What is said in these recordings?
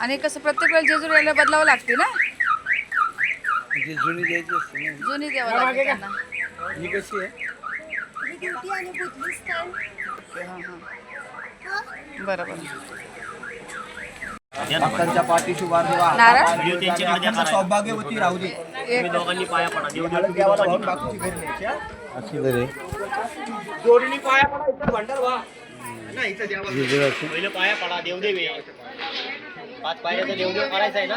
आणि कसं प्रत्येक वेळेला जेजुरी यायला बदलावं लागते ना? जी जुनी द्यायची असते ना. जुनी द्यावं लागते त्यांना. ही कशी आहे? बरोबर. भक्तांच्या पाठीशी सौभाग्यवती राहू दे. एक. दोघांनी पाया पडा. देव देव देवाला भाऊन बाकीची घरी न्यायची, हा? जोडीने पाया पडा इथं भंडार व्हा. नाही इथं देवाला पहिले पाया पडा देवदेव आहे. पाच पायऱ्याचा देवदेव करायचा आहे ना.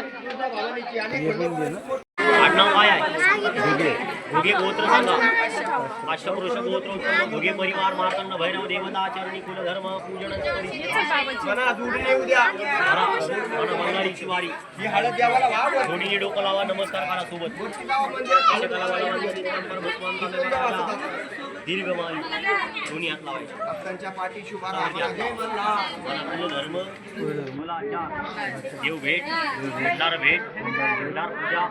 आडनाव काय आहे? गोत्र सांगा. अष्टपुरुष गोत्र भोगे परिवार मार्तंड भैरव देवता आचरणी कुलधर्म पूजन म्हणा बंगारी शिवारी. ही डोकं लावा नमस्कार करा सोबत. दोन्ही हात लावायचे. भक्तांच्या पाठीशी उभा राहा. जय मल्हार. मला धर्म मला देव भेट भंडार भेट भंडार पूजा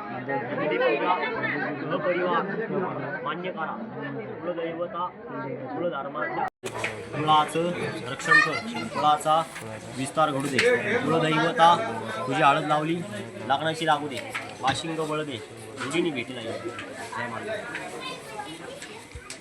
नंदी पूजा गृहपरिवार मान्य करा. कुलदैवता कुलधर्माच्या कुळाचं रक्षण कर. कुळाचा विस्तार घडू दे. कुलदैवता तुझी हळद लावली लागण्याची लागू दे. वाशिंग बळ दे. रुढीने भेटी लागली जय माता बोला त्यांना ठीक आहे ना पन्नास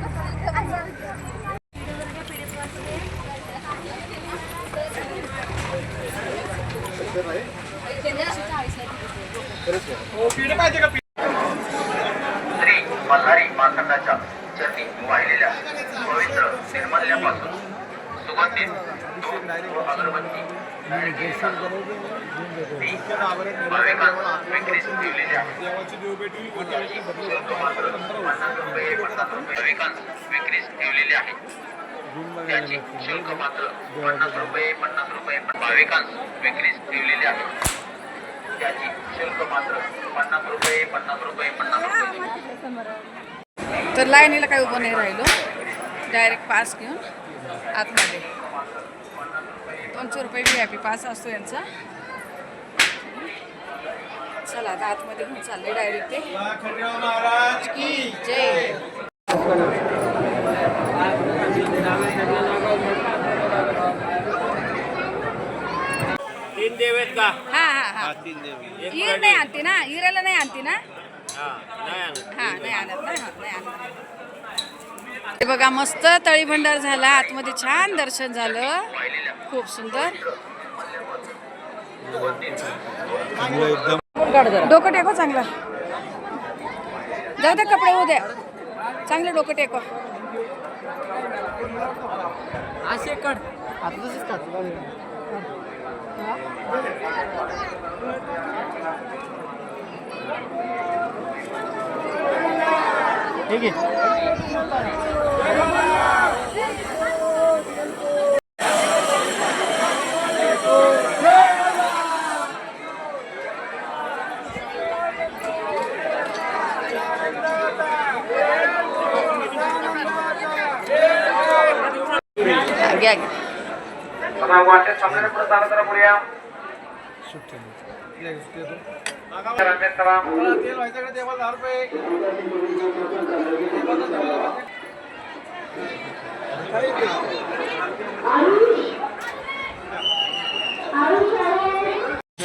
हो, ओटी पाहिजे का श्री मल्हारी मार्तंडाच्या चरणी वाहिलेल्या पवित्र निर्मल्यापासून सुगंधित दूध व अगरबत्ती विक्रीस ठेवलेल्या शुल्क मात्र पन्नास रुपये पन्नास रुपये भाविकांस विक्रीस ठेवलेले आहे. त्याची शुल्क मात्र पन्नास रुपये पन्नास रुपये भाविकांस विक्रीस ठेवलेले आहे. त्याची शुल्क मात्र पन्नास रुपये पन्नास रुपये पन्नास रुपये. तर लाईनीला काही उभं नाही राहिलो. डायरेक्ट पास घेऊन आतमध्ये. दोनशे रुपये व्ही आय पी पास असतो यांचा. चला आता आतमध्ये घेऊन चालले डायरेक्ट ते. की जय. तीन देव आहेत का? हा हा हा. ईर नाही आणती ना? इराला नाही आणती ना? हा नाही आणत. हा नाही आणत ना? हा, नाही आणत. हे बघा मस्त तळी भंडार झाला. आतमध्ये छान दर्शन झालं. खूप सुंदर. डोकं टेको चांगलं. जाऊ दे कपडे होऊ द्या चांगलं डोकं टेको. हा, वाटेत थांबलेले पुढे चालत जरा पुढे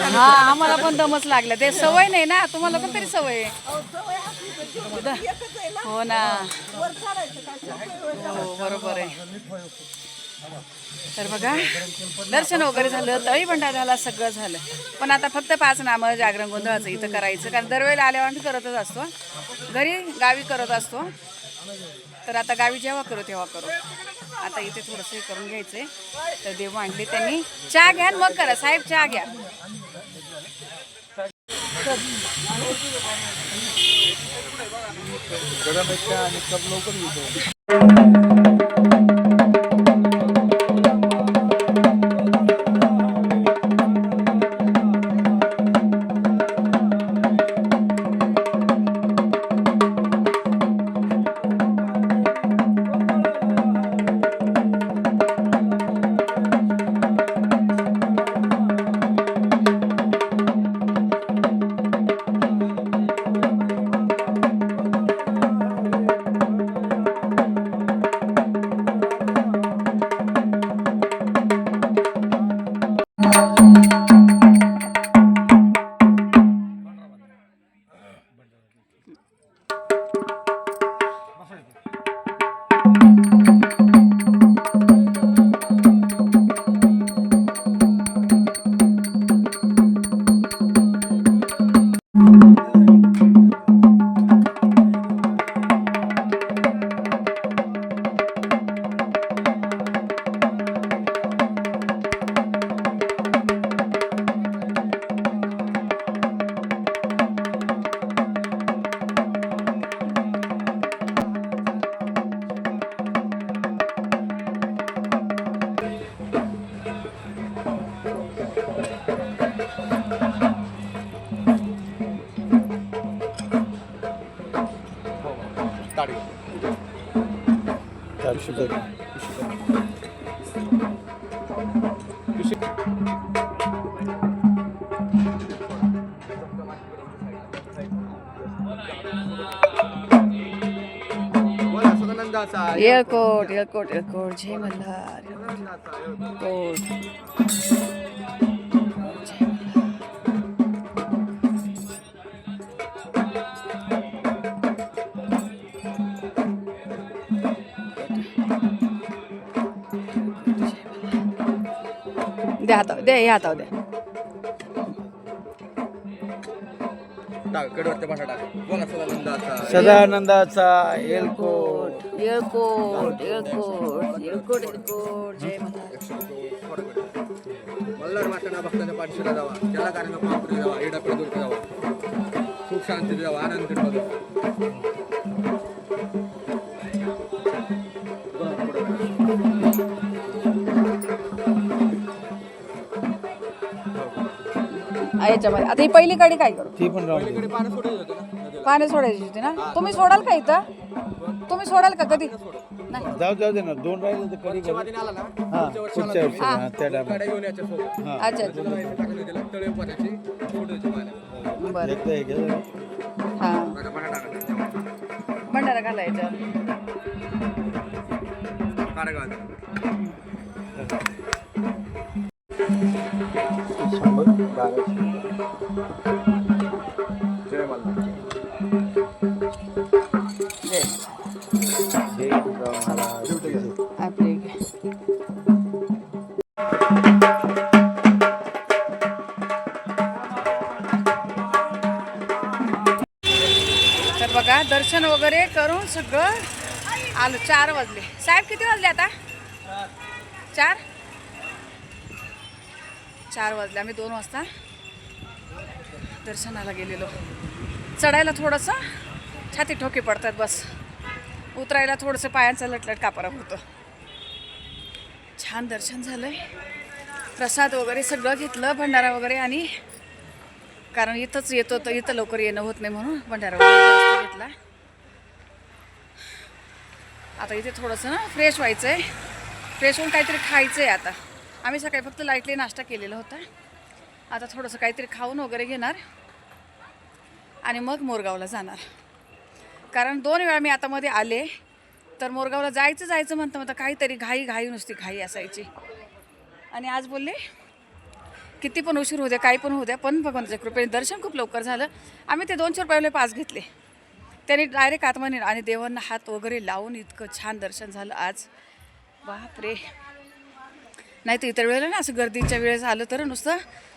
हा आम्हाला पण दमच लागलं. ते सवय नाही ना तुम्हाला पण तरी सवय आहे. हो ना. हो बरोबर आहे. तर बघा दर्शन वगैरे झालं तळी भंडार झाला सगळं झालं. पण आता फक्त पाच नामं जागरण गोंधळाचं इथं करायचं. कारण दरवेळेला आल्यावर आम्ही करतच असतो. घरी गावी करत असतो. तर आता गावी जेव्हा करू तेव्हा करू. आता इथे थोडंसं हे करून घ्यायचंय. तर देव मांडले त्यांनी. चहा घ्या मग करा. साहेब चहा घ्या. आणि कप लवकर येतो बोला सुगंधाचा येळकोट येळकोट येळकोट जय मल्हार कोट द्या हातावर द्या हे हातावर द्या टाक कडवरच्या भाषा टाक बोला सुगंधाचा सदानंदाचा एलकोट येळकोट येळकोट येळकोट येळकोट जय मल्हार. मल्हार वाटणा भक्ताच्या पाठशीला जावा. त्याला कार्यक्रम महापुरी जावा. दूर जावा. सुख शांती जावा. आनंद याच्यामध्ये. आता ही पहिली काडी काय करू? ती पण सोडायची होती ना? तुम्ही सोडाल का इथं? तुम्ही सोडाल का कधी? नाही. जाऊ जाऊ दे ना. दोन राहिले तर कधी करू. हा पुढच्या वर्षी हा त्या टायमाला हा. अच्छा अच्छा. बरं. एकदा हे. हा. भंडारा घालायचा. काढा गावात. शंभर बाराशे. जय मला. आपले तर बघा दर्शन वगैरे करून सगळं आलो. चार वाजले. साहेब किती वाजले आता? चार? चार वाजले. आम्ही दोन वाजता दर्शनाला गेलेलो. चढायला थोडंसं छाती ठोके पडतात बस. उतरायला थोडंसं पायांचा लटलट कापरा होतं. छान दर्शन झालं प्रसाद वगैरे सगळं घेतलं भंडारा वगैरे आणि कारण इथंच येतो तर इथं लवकर येणं होत नाही म्हणून भंडारा वगैरे घेतला. आता इथे थोडंसं ना फ्रेश व्हायचं आहे फ्रेश होऊन काहीतरी खायचं आहे आता. आम्ही सकाळी फक्त लाईटली नाश्ता केलेला होता. आता थोडंसं काहीतरी खाऊन वगैरे घेणार आणि मग मोरगावला जाणार. कारण दोन वेळा मी आता मध्ये आले तर मोरगावला जायचं जायचं म्हणतं म्हणतं काहीतरी घाई घाई नुसती घाई असायची. आणि आज बोलले किती पण उशीर होऊ द्या काही पण होऊ द्या पण भगवंताच्या कृपेने दर्शन खूप लवकर झालं. आम्ही ते दोनशे रुपयाला पास घेतले. त्यांनी डायरेक्ट आतमध्ये आणि देवांना हात वगैरे लावून इतकं छान दर्शन झालं आज. बापरे! नाही तर इतर वेळेला ना असं गर्दीच्या वेळेस आलं तर नुसतं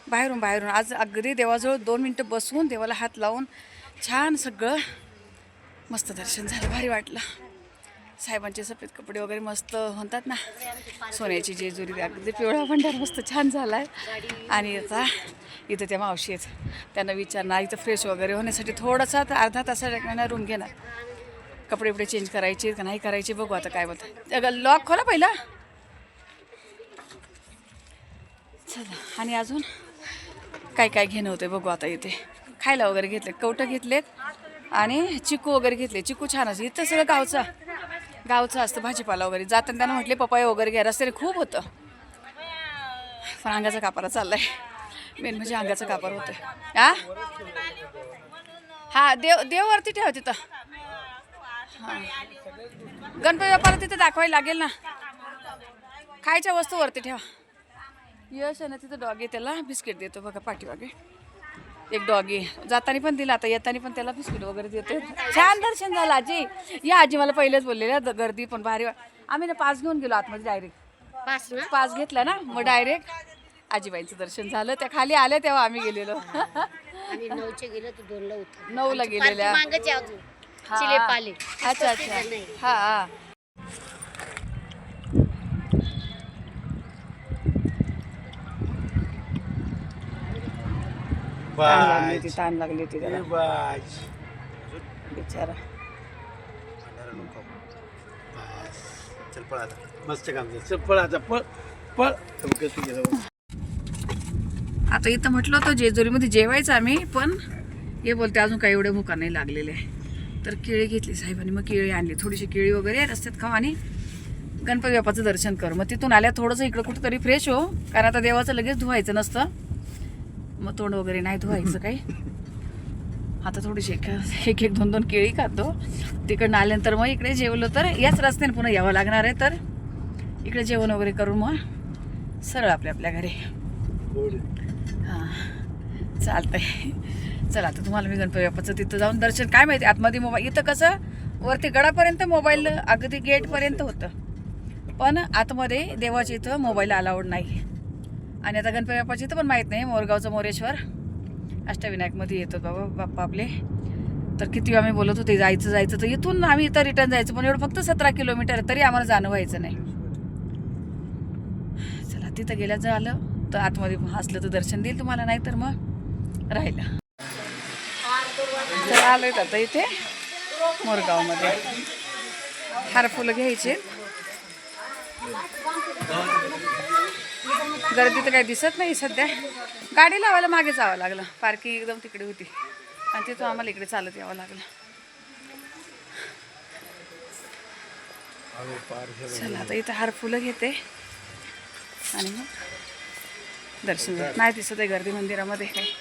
बाहेरून बाहेरून. आज अगदी देवाजवळ दोन मिनटं बसून देवाला हात लावून छान सगळं मस्त दर्शन झालं. भारी वाटलं. साहेबांचे सफेद कपडे वगैरे मस्त म्हणतात ना सोन्याची जेजुरी अगदी पिवळा भंडार मस्त छान झाला आहे आणि आता इथं त्या मावशी आहेत. त्यांना विचारणार इथं फ्रेश वगैरे होण्यासाठी थोडासा तर अर्धा तासाला रूम घेणार. कपडे बिपडे चेंज करायचे का नाही करायचे बघू आता काय बोलतं लॉक खोला पहिला. चला आणि अजून? काय काय घेणं होतं बघू आता इथे. खायला वगैरे घेतले कवटं घेतलेत आणि चिकू वगैरे घेतले चिकू छान असते इथं सगळं गावचं गावचं असतं भाजीपाला वगैरे. जाताना त्यांना म्हटले पपाय वगैरे घ्या. रस्त्याने खूप होतं. पण अंगाचा कापारा चाललाय. मेन म्हणजे अंगाचा कापार होतं हा हा देव देववरती ठेव तिथं. हां. गणपती बाप्पाला तिथं दाखवायला लागेल ना. खायच्या वस्तू वरती ठेवा. यश आहे ना तिथं डॉग त्याला. बिस्किट देतो बघा पाठीमागे. एक डॉगी जाताना पण दिला आता येताना पण त्याला बिस्किट वगैरे देते छान दर्शन झालं आजी. या आजी मला पहिलेच बोललेल्या गर्दी पण भारी आम्ही ना पाच घेऊन गेलो आतमध्ये डायरेक्ट पाच घेतला ना मग डायरेक्ट आजीबाईंचं दर्शन झालं. त्या खाली आल्या तेव्हा आम्ही गेलेलो. नऊला गेलेल्या. अच्छा अच्छा. हा हा. ताण लागली होती ताण लागली होती त्याला बिचारा. चल पळ आता. मस्त काम झालं. चल पळ आता पळ पळ. तर कसं गेलं बघ. आता इथं म्हटलं होतं जेजुरीमध्ये जेवायचं आम्ही पण हे बोलते अजून काही एवढे भुका नाही लागलेले. तर केळी घेतली साहेबांनी मग केळी आणली. थोडीशी केळी वगैरे रस्त्यात खाऊ आणि गणपती बाप्पाचं दर्शन कर. मग तिथून आल्या थोडंसं इकडं कुठंतरी फ्रेश हो. कारण आता देवाचं लगेच धुवायचं नसतं. मग तोंड वगैरे नाही धुवायचं काही. आता थोडीशी एक एक एक दोन दोन केळी खातो. तिकडनं आल्यानंतर मग इकडे जेवलो तर याच रस्त्याने पुन्हा यावं लागणार आहे तर. इकडे जेवण वगैरे करून मग सरळ आपल्या आपल्या घरी. हां. चालतंय. चला आता तुम्हाला मी गणपती बाप्पाचं तिथं जाऊन दर्शन. काय माहिती आतमध्ये मोबाईल इथं कसं वरती गडापर्यंत मोबाईल अगदी गेटपर्यंत होतं. पण आतमध्ये देवाच्या इथं मोबाईल अलाउड नाही. आणि आता गणपती बाप्पाची तर पण माहीत नाही मोरगावचं मोरेश्वर. अष्टविनायकमध्ये येतो बाबा बाप्पा आपले. तर किती आम्ही बोलत होते जायचं जायचं तर इथून आम्ही इथं रिटर्न जायचं पण एवढं फक्त सतरा किलोमीटर तरी आम्हाला जाणं व्हायचं नाही. चला तिथं गेल्या आलं तर आतमध्ये हसलं तर दर्शन देईल तुम्हाला नाही तर मग राहिलं. तर आलोय आता इथे मोरगावमध्ये. हार फुलं घ्यायचे. गर्दी तर काही दिसत नाही सध्या. गाडी लावायला मागे जावं लागलं. पार्किंग एकदम तिकडे होती. आणि तिथून आम्हाला इकडे चालत यावं लागलं. चला आता इथं हार फुलं घेते. आणि मग दर्शन. नाही दिसत आहे गर्दी मंदिरामध्ये काही.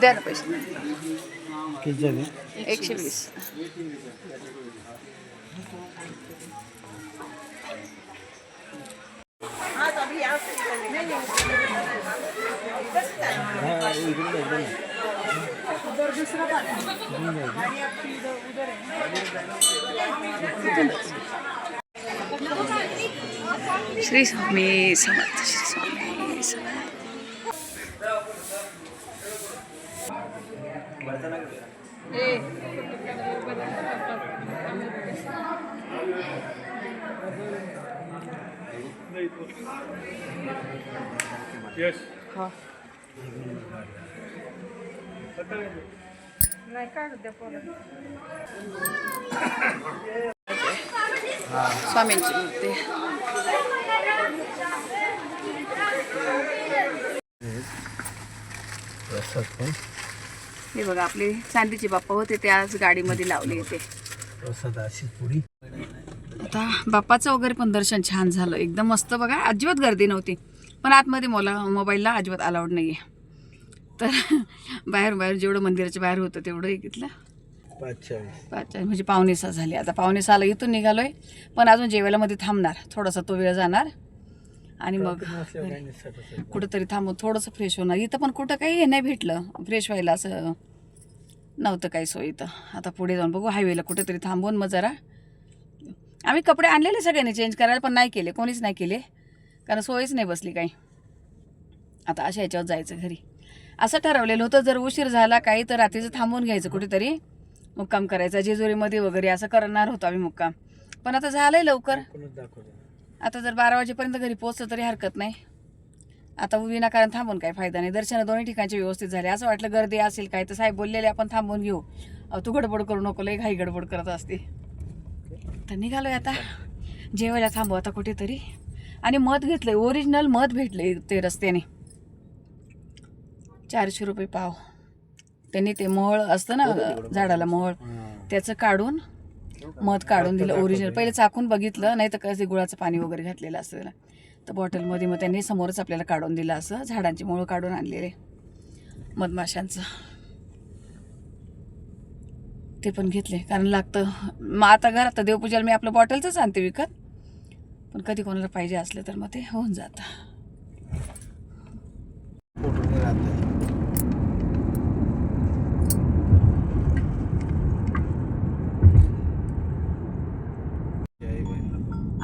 द्या ना पैसे. एकशे वीस. श्री स्वामी समर्थ स्वामींची मूर्ती. प्रसाद पण. हे बघा आपले चांदीचे बाप्पा होते ते आज गाडीमध्ये लावले इथे प्रसाद अशी पुरी. आता बाप्पाचं वगैरे पण दर्शन छान झालं. एकदम मस्त बघा. अजिबात गर्दी नव्हती. पण आतमध्ये मला मोबाईलला अजिबात अलाउड नाही आहे तर बाहेर बाहेर जेवढं मंदिराच्या बाहेर होतं तेवढं हे घेतलं पाच म्हणजे पावणे सहा झाले. आता पावणे सहाला इथून निघालोय. पण अजून जेवायला मध्ये थांबणार. थोडासा तो वेळ जाणार. आणि मग. कुठंतरी थांबून थोडंसं फ्रेश होणार. इथं पण कुठं काही हे नाही भेटलं. फ्रेश व्हायला असं नव्हतं काही सोय इथं. आता पुढे जाऊन बघू. हायवेला कुठेतरी थांबून मग जरा आम्ही कपडे आणलेले सगळ्यांनी चेंज करायला पण नाही केले कोणीच नाही केले. कारण सोयच नाही बसली काही. आता अशा ह्याच्यावर जायचं घरी. असं ठरवलेलं होतं जर उशीर झाला काही तर रात्रीचं थांबून घ्यायचं कुठेतरी. मुक्काम करायचा जेजुरीमध्ये वगैरे असं करणार होतो आम्ही मुक्काम. पण आता झालंय लवकर. आता जर बारा वाजेपर्यंत घरी पोहोचलं तरी हरकत नाही. आता विनाकारण थांबून काही फायदा नाही. दर्शन दोन्ही ठिकाणचे व्यवस्थित झाले. असं वाटलं गर्दी असेल काय तर साहेब बोललेले आपण थांबून घेऊ. अहो, तू गडबड करू नको लय घाई गडबड करत असते. तर निघालोय आता. जेवायला थांबू आता कुठेतरी. आणि मध घेतलंय ओरिजिनल मध भेटले ते रस्त्याने. चारशे रुपये पाव. त्यांनी ते मोहळ असतं ना झाडाला मोहळ त्याचं काढून मध काढून दिलं ओरिजिनल पहिले चाकून बघितलं नाही तर कसं गुळाचं पाणी वगैरे घातलेलं असतं त्याला. तर बॉटलमध्ये मग त्यांनी समोरच आपल्याला काढून दिलं असं झाडांची मुळं काढून आणलेले. मधमाशांचं. ते पण घेतले. कारण लागतं मग आता घरात देवपूजेला मी आपलं बॉटलचंच आणते विकत. पण कधी कोणाला पाहिजे असलं तर मग ते होऊन जातं.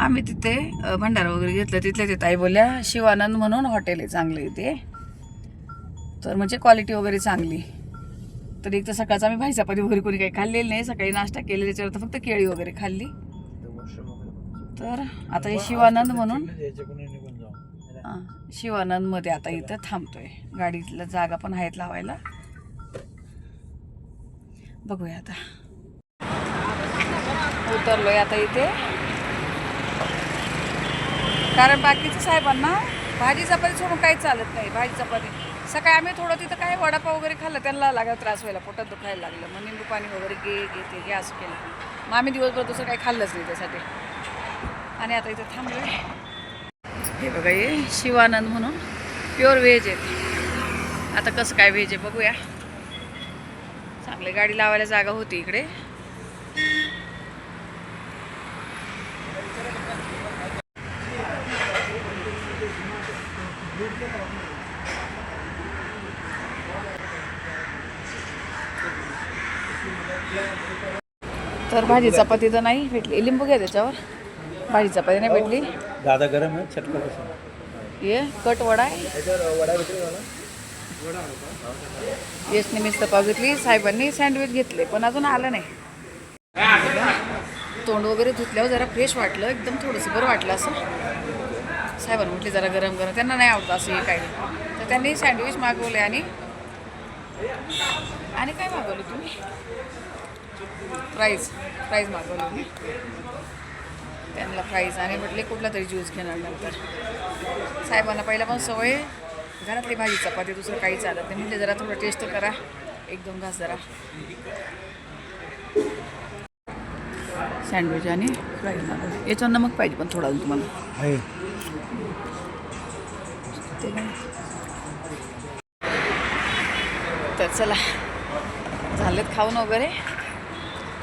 आम्ही तिथे भंडारा वगैरे घेतलं. तिथल्या ते आई बोलल्या शिवानंद म्हणून हॉटेल आहे चांगलं इथे तर म्हणजे क्वालिटी वगैरे चांगली. तर एक तर सकाळचं आम्ही भाई चपाती वगैरे कोणी काही खाल्लेलं नाही. सकाळी नाश्ता केलेला त्याच्यावर तर फक्त केळी वगैरे खाल्ली. तर आता हे शिवानंद म्हणून शिवानंदमध्ये आता इथं थांबतोय. गाडीतलं जागा पण आहेत लावायला. बघूया आता. उतरलोय आता इथे. कारण बाकीच्या साहेबांना भाजी चपाती सोडून काहीच चालत नाही. भाजी चपाती सकाळी आम्ही थोडं तिथं काय वडापाव वगैरे खाल्लं त्यांना लागला त्रास व्हायला पोटात दुखायला लागलं. मग निंबू पाणी वगैरे घे घे ते घे असं केलं. मग आम्ही दिवसभर दुसरं काही खाल्लंच नाही त्यासाठी. आणि आता इथं थांबलो हे बघा हे शिवानंद म्हणून प्युअर व्हेज आहे. आता कसं काय व्हेज आहे बघूया. चांगली गाडी लावायला जागा होती इकडे. तर भाजी चपाती तर नाही भेटली. लिंबू घ्या त्याच्यावर. भाजी चपाती नाही भेटली. दादा गरम आहे चटका बसून ये कट वडा. आहे मिस्त पाव घेतली साहेबांनी सँडविच घेतले पण अजून आलं नाही. तोंड वगैरे धुतल्यावर जरा फ्रेश वाटलं एकदम थोडंसं बरं वाटलं असं. साहेबांनी म्हटले जरा गरम गरम. त्यांना नाही आवडतं असं हे काही. तर त्यांनी सँडविच मागवले आणि आणि काय मागवलं तुम्ही? फ्राईज फ्राईज मागवलं मी. त्यांना फ्राईज आणि म्हटले कुठला तरी ज्यूस घेणार नंतर. साहेबांना पहिला पण सवय घरातली भाजी चपाती दुसरं काही चालत नाही. म्हणजे जरा थोडं टेस्ट करा. एक दोन घास जरा. सँडविच आणि फ्राईज मागवले. याच्यावर नमक पाहिजे पण थोडा अजून तुम्हाला. तर चला. झालेत खाऊन वगैरे.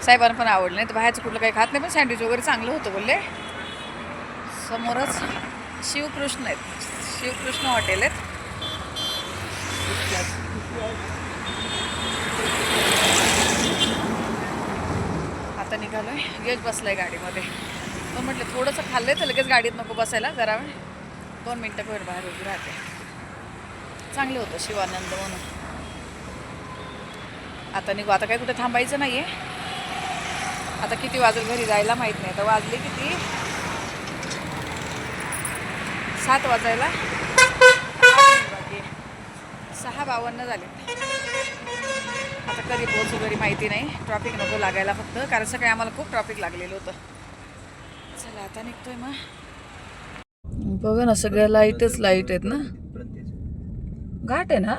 साहेबांना पण आवडलं नाही. तर बाहेरचं कुठलं काही खात नाही पण सँडविच वगैरे चांगलं होतं बोलले. समोरच शिवकृष्ण आहेत. शिवकृष्ण हॉटेल आहेत. आता निघालोय. गेट बसलाय गाडीमध्ये. पण म्हटलं थोडंसं खाल्लंय तर लगेच गाडीत नको बसायला. जरा वेळ. दोन मिनटं वेळ बाहेर उभी राहते. चांगलं होतं शिवानंद म्हणून. आता निघू. आता काही कुठे थांबायचं नाही आहे आता किती वाजल घरी जायला माहीत नाही. आता वाजले किती? सात वाजायला? सहा बावन्न झाले. आता कधी पोहोचू घरी माहिती नाही. ट्रॉफिक नको लागायला फक्त कारण सकाळी आम्हाला खूप ट्रॉफिक लागलेलं होतं. चला आता निघतोय मग. बघा ना सगळ्या लाईटच लाइट आहेत ना. घाट आहे ना?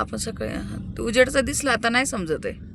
आपण सगळे उजेडचा दिसला आता नाही समजत आहे.